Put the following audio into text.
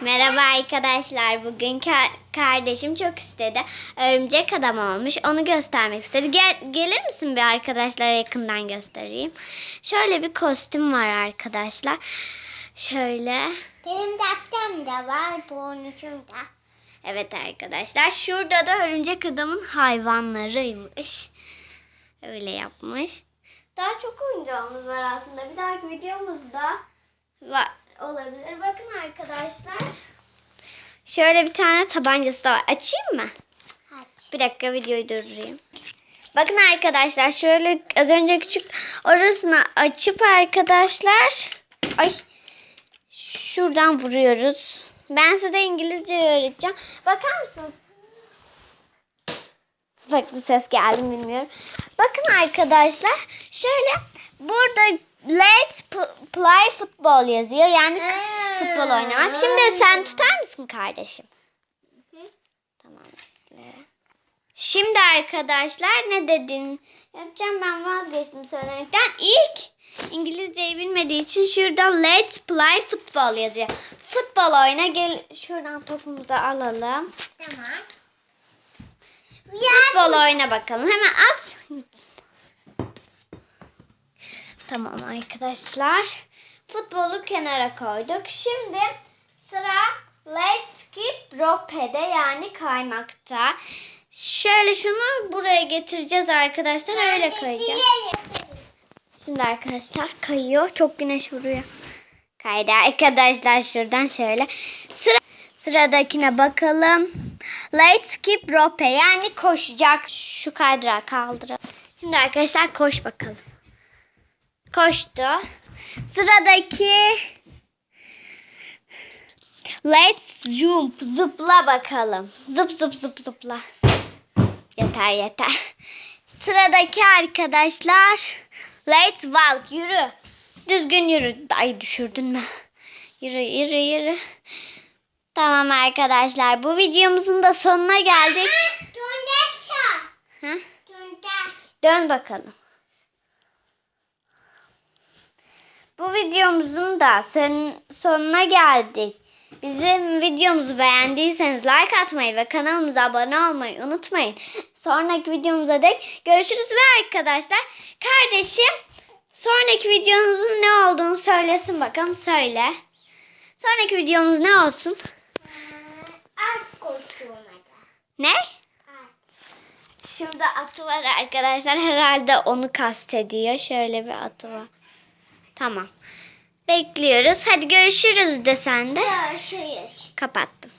Merhaba arkadaşlar. Bugün ka- kardeşim çok istedi. Örümcek adam olmuş. Onu göstermek istedi. Gel gelir misin bir arkadaşlara yakından göstereyim. Şöyle bir kostüm var arkadaşlar. Şöyle. Benim daptam da var, bonusum da. Evet arkadaşlar. Şurada da örümcek adamın hayvanlarıymış. Öyle yapmış. Daha çok oyuncağımız var aslında. Bir dahaki videomuzda var, olabilir. Arkadaşlar. Şöyle bir tane tabancası da var. Açayım mı? Aç. Bir dakika videoyu durdurayım. Bakın arkadaşlar şöyle az önce küçük orasını açıp arkadaşlar ay şuradan vuruyoruz. Ben size İngilizce öğreteceğim. Bakar mısınız? Farklı ses geldi mi bilmiyorum. Bakın arkadaşlar şöyle burada let's play football yazıyor. Yani futbol oynamak. Şimdi sen tutar mısın kardeşim? Tamam. Şimdi arkadaşlar ne dedin? Yapacağım ben vazgeçtim söylemekten. İlk İngilizceyi bilmediği için şurada let's play football yazıyor. Futbol oyna gel şuradan topumuzu alalım. Tamam. Futbol oyna bakalım. Hemen at. Tamam arkadaşlar. Futbolu kenara koyduk. Şimdi sıra Let's Skip Rope'de yani kaymakta. Şöyle şunu buraya getireceğiz arkadaşlar. Öyle kayacağım. Şimdi arkadaşlar kayıyor. Çok güneş vuruyor. Kaydı arkadaşlar şuradan şöyle. Sıra, sıradakine bakalım. Let's skip rope yani koşacak. Şu kaydırağı kaldıralım. Şimdi arkadaşlar koş bakalım. Koştu. Sıradaki Let's jump zıpla bakalım. Zıp zıp zıp zıpla. Yeter yeter. Sıradaki arkadaşlar Let's walk yürü. Düzgün yürü. Ay düşürdün mü? Yürü yürü yürü. Tamam arkadaşlar bu videomuzun da sonuna geldik. Gönder çal. Ha? Gönder. Dön bakalım. Bu videomuzun da son, sonuna geldik. Bizim videomuzu beğendiyseniz like atmayı ve kanalımıza abone olmayı unutmayın. Sonraki videomuza dek görüşürüz ve arkadaşlar kardeşim sonraki videomuzun ne olduğunu söylesin bakalım söyle. Sonraki videomuz ne olsun? Az koşturmadı. Ne? Az. Şurada atı var arkadaşlar. Herhalde onu kastediyor. Şöyle bir atı var. Tamam. Bekliyoruz. Hadi görüşürüz de sen de. Görüşürüz. Kapattım.